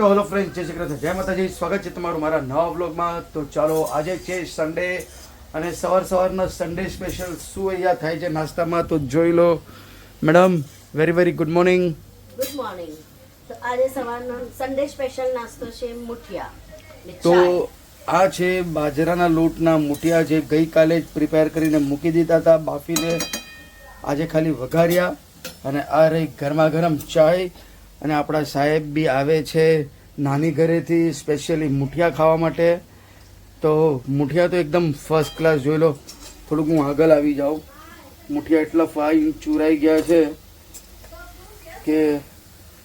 તો hello friend જય શ્રી કૃષ્ણ. જય માતાજી સ્વાગત છે તમારું મારા નવા બ્લોગમાં તો ચાલો આજે છે સન્ડે અને સવાર સવારના સન્ડે સ્પેશિયલ શું અહીંયા થાય છે નાસ્તામાં તો જોઈ લો. Madam very very good morning good morning તો આજે સવારનો સન્ડે સ્પેશિયલ નાસ્તો છે મુઠિયા તો આ છે બાજરાના લોટના મુઠિયા જે ગઈકાલે જ પ્રિપેર કરીને મૂકી દીધા હતા બાફીને. આજે ખાલી વઘાર્યા અને આ રહી ગરમા ગરમ ચાય. અને આપણા સાહેબ બી આવે છે નાની ઘરેથી સ્પેશિયલી મુઠિયા ખાવા માટે. તો મુઠિયા તો એકદમ ફર્સ્ટ ક્લાસ જોઈ લો. થોડુંક હું આગળ આવી જાઉં. મુઠિયા એટલા ફાઇન ચૂરાઈ ગયા છે કે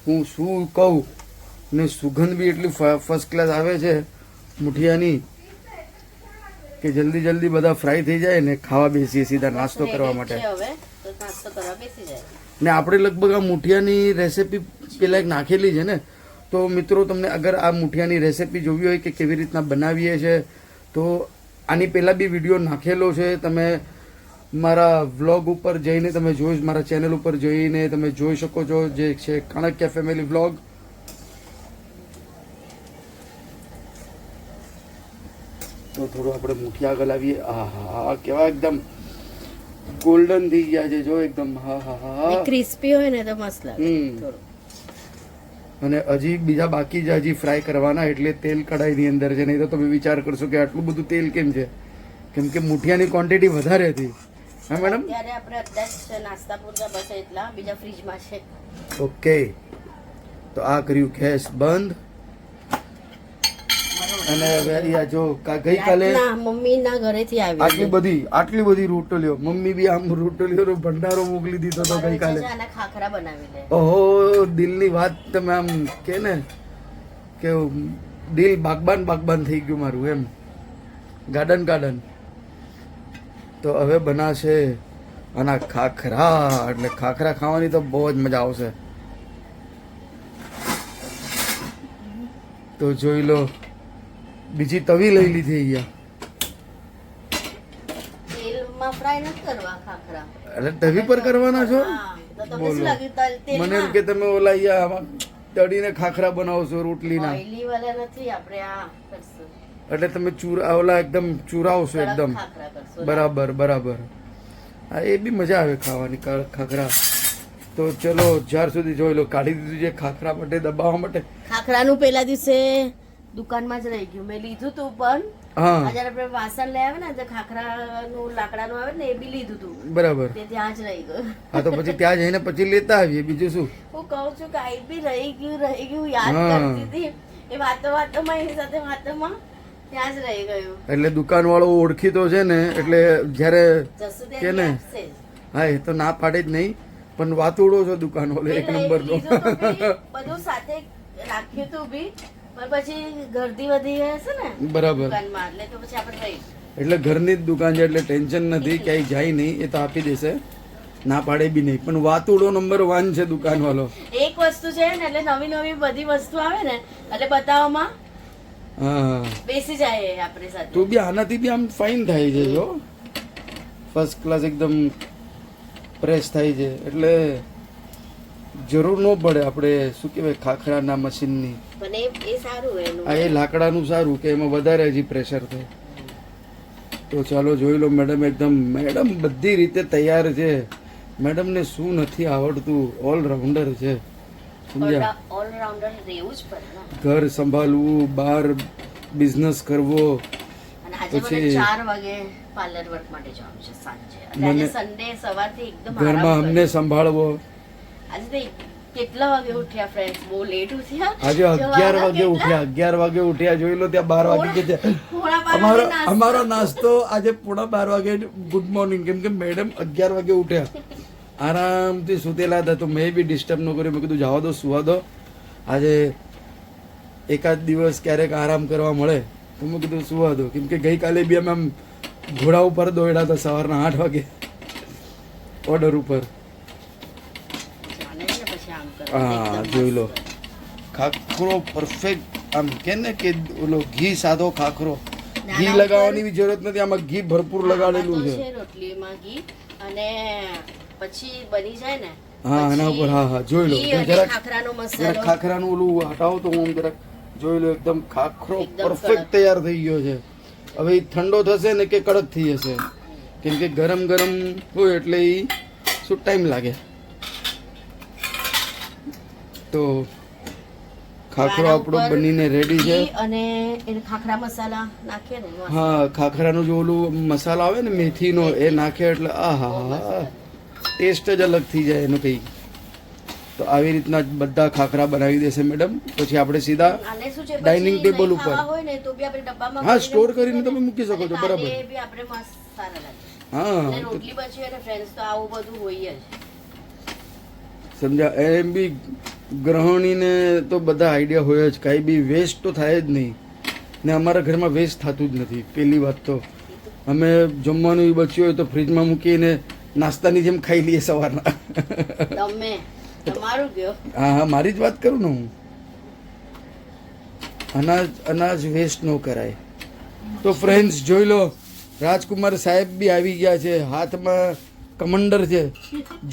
હું શું કહું? ને સુગંધ બી એટલી ફર્સ્ટ ક્લાસ આવે છે મુઠિયાની કે જલ્દી જલ્દી બધા ફ્રાય થઈ જાય ને ખાવા બેસીએ સીધા નાસ્તો કરવા માટે. ને આપણે લગભગ આ મુઠિયાની રેસિપી પેલા એક નાખેલી છે ને તો મિત્રો તમને અગર આ મુઠિયાની રેસિપી જોવી હોય કે કેવી રીતના બનાવીએ છે તો આની પહેલાં બી વીડિયો નાખેલો છે. તમે મારા વ્લોગ ઉપર જઈને તમે જોઈ મારા ચેનલ ઉપર જઈને તમે જોઈ શકો છો જે છે કણક્યા ફેમિલી વ્લોગ તો થોડું આપણે મુઠિયા આ હા હા કેવા એકદમ ગોલ્ડન થઈ ગયા છે જો એકદમ હા હા હા. હા ક્રિસ્પી હોય ને તો મસ્ત લાગે થોડું. અને હજી બીજા બાકી છે હજી ફ્રાય કરવાના એટલે તેલ કઢાઈની અંદર છે. નહીં તો તમે વિચાર કરશો કે આટલું બધું તેલ કેમ છે? કેમ કે મુઠિયાની ક્વોન્ટિટી વધારે હતી. હા મેડમ ત્યારે આપણે અત્યારે નાસ્તા પૂરતા બસ એટલા બીજા ફ્રીજમાં છે. ઓકે તો આ કર્યું ગેસ બંધ. અને અહીંયા જો ગઈકાલે મમ્મીના ઘરેથી આવી આટલી બધી આટલી બધી રોટલીઓ. મમ્મી બી આમ રોટલીઓનો ભંડારો મોકલી દીધો તો ગઈકાલે. ખાખરા બનાવી ઓહો દિલની વાત તમે આમ કે ને કે દિલ બાગબાન બાગબાન થઈ ગયું મારું એમ. Garden garden. તો હવે બનાશે આના ખાખરા. એટલે ખાખરા ખાવાની તો બહુ જ મજા આવશે. તો જોઈ લો. બીજી તવી લઈ લીધી અહીંયા. એટલે તવી પર કરવાના છો? બોલો. મને એમ કે તમે ઓલા અહીંયા તળીને ખાખરા બનાવો રોટલીના. આ કરશું. એટલે તમે ચૂરા ઓલા એકદમ ચૂરાવશો એકદમ. બરાબર બરાબર. હા એ બી મજા આવે ખાવાની ખાખરા. તો ચલો જ્યાર સુધી જોઈ લો કાઢી દીધું છે ખાખરા માટે દબાવવા માટે. ખાખરાનું પહેલા દિવસે દુકાનમાં જ રહી ગયું. મેં લીધું તું પણ. હા. આપણે વાસણ લઈ આવે ને જે ખાખરાનું લાકડાનું આવે ને એ બી લીધું તું. બરાબર. તે ત્યાં જ રહી ગયું. હા તો પછી ત્યાં જઈને પછી લેતા આવીએ. બીજું શું? હું કહું છું કે આઈ બી રહી ગયું રહી ગયું યાદ કરતી હતી. એ વાતો વાતોમાં એની સાથે વાતોમાં ત્યાં જ રહી ગયું. એટલે દુકાન વાળો ઓળખીતો છે ને એટલે જ્યારે કે ને? હા એ તો ના પાડે જ નહીં પણ વાતુડો છો દુકાન વાળો એક લઈ નંબર નો બધું સાથે રાખ્યું તું બી. પછી ગરદી વધી હશે ને બરાબર. એટલે તો પછી આપણે એટલે ઘરની જ દુકાન છે એટલે ટેન્શન નથી ક્યાંય જાય નહીં એ તો આપી દેશે. ના પાડે બી નહીં. પણ વાતુડો નંબર વન છે દુકાન વાળો એક વસ્તુ છે ને એટલે નવી નવી બધી વસ્તુ આવે ને એટલે બતાવવામાં બેસી જાય આપણી સાથે. તો બી આનાથી બી આમ ફાઇન થાય છે જો. ફર્સ્ટ ક્લાસ એકદમ પ્રેસ થાય છે. એટલે જરૂર ન પડે આપણે શું કહેવાય ખાખરાના મશીનની પણ એ એ સારું એનું. આ એ લાકડાનું સારું કે એમાં વધારે હજી પ્રેશર થાય તો ચાલો જોઈ લો મેડમ એકદમ મેડમ બધી રીતે તૈયાર છે. મેડમને શું નથી આવડતું ઓલરાઉન્ડર છે. સમજ્યા? ઓલરાઉન્ડર રહેવું જ પડે ઘર સંભાળવું બહાર બિઝનેસ કરવો. પછી- મને- ઘરમાં અમને સંભાળવો. આજે તો કેટલા વાગે ઉઠ્યા ફ્રેન્ડ્સ બહુ લેટ ઉઠ્યા. આજે અગિયાર વાગે ઉઠ્યા અગિયાર વાગે ઉઠ્યા જોઈ લો ત્યાં બાર વાગે કે અમારો અમારો નાસ્તો આજે પોણા બાર વાગે ગુડ મોર્નિંગ કેમ કે મેડમ અગિયાર વાગે ઉઠ્યા. આરામથી સુતેલા હતા તો મેં બી ડિસ્ટર્બ ન કર્યું. મેં કીધું જવા દો સુવા દો. આજે એકાદ દિવસ ક્યારેક આરામ કરવા મળે. તો મેં કીધું સુવા દો. કેમ કે ગઈકાલે બી અમે આમ ઘોડા ઉપર દોડ્યા હતા સવારના આઠ વાગે. ઓર્ડર ઉપર જાણે છે ને પછી આમ કરે. હા જોઈ લો. ખાખરો પરફેક્ટ આમ કે ને કે ઓલો ઘી સાદો ખાખરો. ઘી લગાવવાની બી જરૂરત નથી આમાં ઘી ભરપૂર લગાડેલું છે રોટલીમાં ઘી. અને પછી બની જાય ને હા એના ઉપર હા હા જોઈ લો. જરાક ખાખરાનો જરાક મસાલો. ખાખરાનું ઓલું હટાવો તો હું જરાક જોઈ લો એકદમ ખાખરો પરફેક્ટ તૈયાર થઈ ગયો છે. હવે એ ઠંડો થશે ને કે કડક થઈ જશે? કેમ કે ગરમ ગરમ હોય એટલે એ શું ટાઈમ લાગે? તો ખાખરો આપણો બનીને રેડી છે. અને એને ખાખરા મસાલા નાખીએ ને હા ખાખરાનો જો ઓલું મસાલો આવે ને મેથીનો એ નાખે એટલે આ હા હા ટેસ્ટ જ અલગ થઈ જાય એનો કંઈ. તો આવી રીતના બધા ખાખરા બનાવી દેશે મેડમ પછી આપણે સીધા ડાઇનિંગ નહીં ઉપર. હોય ને તો બી આપણે ડબ્બામાં હા, સ્ટોર કરીને તમે મૂકી શકો છો, બરાબર. બી આપણે મસ્ત સારા લાગે. હા રોટલી પછી અને ફ્રેન્ડ્સ તો આવું બધું હોય જ. સમજા એમ બી ગ્રહણીને તો બધા આઈડિયા હોય જ. કાંઈ બી વેસ્ટ તો થાય જ નહીં. ને અમારા ઘરમાં વેસ્ટ થતું જ નથી. પહેલી વાત તો. અમે જમવાનું બચ્યું હોય તો ફ્રીજમાં મૂકીને નાસ્તાની જેમ ખાઈ લઈએ સવારના. હા હા મારી જ વાત કરું ને હું. અનાજ અનાજ વેસ્ટ ન કરાય. તો ફ્રેન્ડ્સ જોઈ લો. રાજકુમાર સાહેબ બી આવી ગયા છે. હાથમાં કમંડર છે.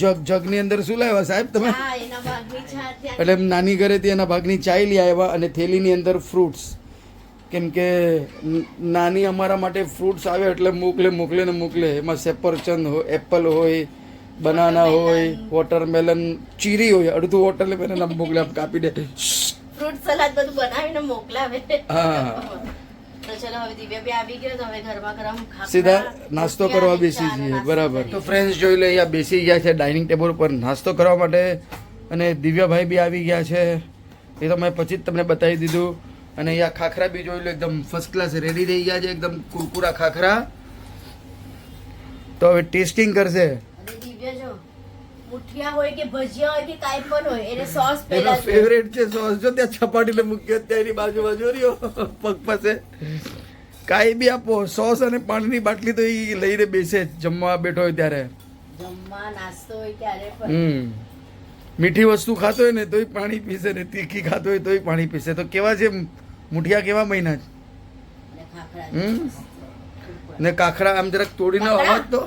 જગ જગની અંદર શું લાવ્યા સાહેબ તમે? એટલે નાની ઘરેથી એના ભાગની ચાય લઈ આવ્યા અને થેલીની અંદર ફ્રૂટ્સ કેમ કે નાની અમારા માટે ફ્રૂટ્સ આવે એટલે મોકલે મોકલે ને મોકલે. એમાં સેપરચંદ હોય એપલ હોય બનાના હોય વોટરમેલન ચીરી હોય અડધું વોટરમેલન મોકલે આમ કાપી દે. ફ્રૂટ સલાડ બધું બનાવીને મોકલાવે. હા. તો ચલો હવે દિવ્ય આવી ગયો તો હવે ગરમા ગરમ સીધા નાસ્તો કરવા બેસી નાસ્તો બરાબર. તો ફ્રેન્ડ્સ જોઈ લે અહીંયા બેસી ગયા છે ડાઇનિંગ ટેબલ પર નાસ્તો કરવા માટે અને દિવ્યાભાઈ બી આવી ગયા છે. એ તો મેં પછી જ તમને બતાવી દીધું. અને અહીંયા ખાખરા બી જોઈ લો એકદમ ફર્સ્ટ ક્લાસ રેડી થઈ ગયા છે એકદમ કુરકુરા ખાખરા. તો હવે ટેસ્ટિંગ કરશે. દિવ્યા જો મુઠિયા હોય કે ભજીયા હોય કે કાંઈ પણ હોય એને સોસ એનો ફેવરેટ છે સોસ જો ત્યાં છપાટીને મૂક્યો ત્યાં એની બાજુ બાજુ રહ્યો પગ પાસે. કાંઈ બી આપો સોસ અને પાણીની બાટલી તો એ લઈને બેસે જમવા બેઠો હોય ત્યારે. જમવા નાસ્તો હોય ત્યારે પણ. મીઠી વસ્તુ ખાતો હોય ને તોય પાણી પીશે ને તીખી ખાતો હોય તોય પાણી પીશે તો કેવા છે મુઠિયા કેવા મહિના છે? ને કાખરા આમ જરાક તોડીને? અવાજ તો?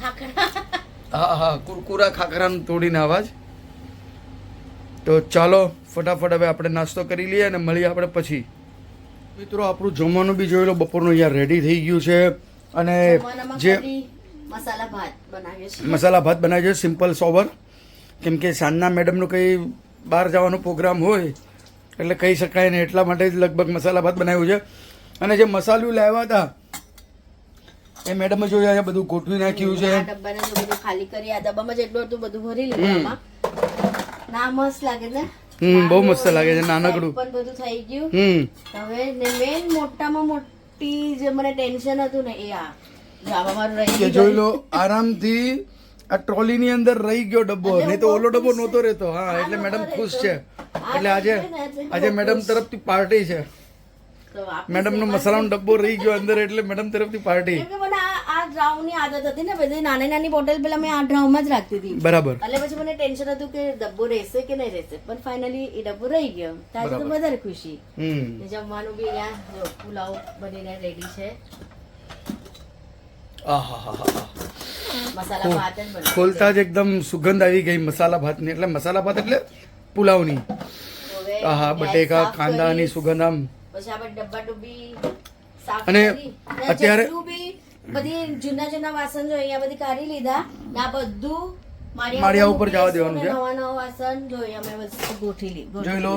ખાખરા? હા હા કુરકુરા ખાખરાનો તોડીને અવાજ તો ચાલો ફટાફટ હવે આપણે નાસ્તો કરી લઈએ અને મળીએ આપણે પછી. મિત્રો આપણું જમવાનું બી જોઈ લો બપોરનું અહીંયા રેડી થઈ ગયું છે. અને જે મસાલા ભાત મસાલા બનાવ્યો છે સિમ્પલ સોબર કેમ કે સાંજના મેડમનું કંઈ બહાર જવાનો પ્રોગ્રામ હોય એટલે કહી શકાય ને એટલા માટે જ લગભગ મસાલા ભાત બનાવ્યું છે. અને જે મસાલું લાવ્યા હતા એ મેડમ જોયા છે બધું ગોઠવી નાખ્યું છે. આ ડબ્બાને જો બધું ખાલી કરી આ ડબ્બામાં જેટલું હતું બધું ભરી લીધું ના મસ્ત લાગે ને હમ બહુ મસ્ત લાગે છે નાનકડું. પણ બધું થઈ ગયું. હમ. હવે ને મેન મોટામાં મોટી જે મને ટેન્શન હતું ને એ આ જો મારું રહી ગયું. જોઈ લો આરામથી આ ટ્રોલીની અંદર રહી ગયો ડબ્બો. નહીં તો ઓલો ડબ્બો નહોતો રહેતો. હા એટલે મેડમ ખુશ છે. એટલે આજે ને આજે મેડમ. તરફથી પાર્ટી છે. મેડમ નો મસાલાનો ડબ્બો રહી ગયો અંદર એટલે મેડમ તરફથી પાર્ટી. ડ્રાઉની આદત હતી ને બધી નાની નાની બોટલ પેલા મેં આ ડ્રાઉમાં જ રાખતી હતી. બરાબર. એટલે પછી મને ટેન્શન હતું કે ડબ્બો રહેશે કે નહીં રહેશે. પણ ફાઇનલી એ ડબ્બો રહી ગયો. તો તો વધારે ખુશી. જમવાનું બી અહીંયા જો પુલાવ બનીને રેડી છે. ભાત ખોલતા જ એકદમ સુગંધ આવી ગઈ મસાલા ભાતની. એટલે મસાલા ભાત એટલે પુલાવની. આહા બટેકા કાંદાની સુગંધ આમ. પછી આપણે ડબ્બા ડુબ્બી અને અત્યારે- બધી જૂના જૂના વાસણ જો અહીંયા બધી કાઢી લીધા ને આ બધું માળિયા ઉપર જવા દેવાનું છે. નવા નવા વાસણ જો અમે બધું ગોઠી લીધું જોઈ લો.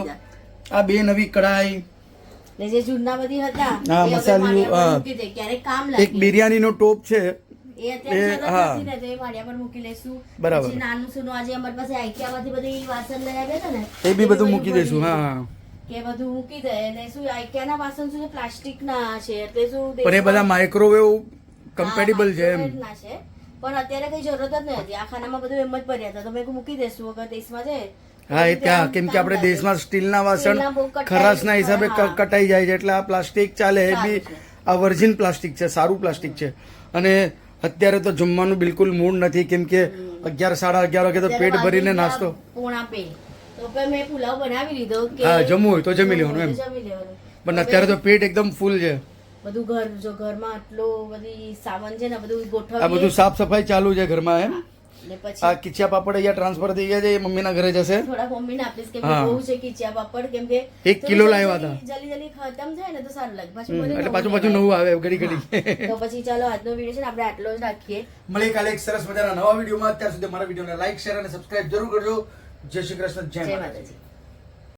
આ બે નવી કડાઈ ને જે જૂના બધી હતા હા, દે ક્યારેક કામ એક લાગે બિરયાનીનો ટોપ છે. એ અત્યારે ને માળિયા પર મૂકી લઈશું બરાબર. નાનું સૂનું આજે અમારી પાસે આઈકિયામાંથી બધી વાસણ લઈ આવ્યા હતા ને એ બી બધું મૂકી દઈશું હા. કે બધું મૂકી દે. અને શું આઈકિયાના વાસણ શું છે? પ્લાસ્ટિકના છે એટલે શું પણ એ બધા માઇક્રોવેવ કમ્પેટેબલ છે એમ. છે. પણ અત્યારે કઈ જરૂરત જ નથી. આ ખાનામાં બધું એમ જ ભર્યા હતા. તો મેં મૂકી દેશું વગર દેશમાં છે. હા એ ત્યાં કેમ કે આપણે દેશમાં સ્ટીલના વાસણ ખરાશના હિસાબે કટાઈ જાય છે એટલે આ પ્લાસ્ટિક ચાલે એ બી આ વર્જિન પ્લાસ્ટિક છે સારું પ્લાસ્ટિક છે. અને અત્યારે તો જમવાનું બિલકુલ મૂડ નથી. કેમ કે અગિયાર સાડા અગિયાર વાગે તો પેટ ભરીને નાસ્તો. હા, જમવું હોય તો જમી લેવાનું એમ. પણ અત્યારે તો પેટ એકદમ ફૂલ છે. બધું ઘર જો ઘરમાં આટલો બધી સામાન છે ને બધું આ બધું સાફ સફાઈ ચાલુ છે ઘરમાં એમ? આ કિચિયા પાપડ અહીંયા ટ્રાન્સફર થઈ ગયા છે એ મમ્મીના ઘરે જશે? થોડા મમ્મીને આપીશ કેમ. કે બહુ છે કિચિયા પાપડ કેમ કે એક કિલો લાવ્યા હતા. જલ્દી જલ્દી ખતમ થાય ને તો સારું લાગે. પાછું એટલે નવું પાછું પાછું નવું આવે ઘડી ઘડી. તો પછી ચાલો આજનો વીડિયો છે ને આપણે આટલો જ રાખીએ. મળે કાલે એક સરસ મજાના નવા વિડીયોમાં અત્યાર સુધી મારા વિડીયોને લાઈક શેર અને સબસ્ક્રાઇબ જરૂર કરજો. જય શ્રી કૃષ્ણ જય માતાજી.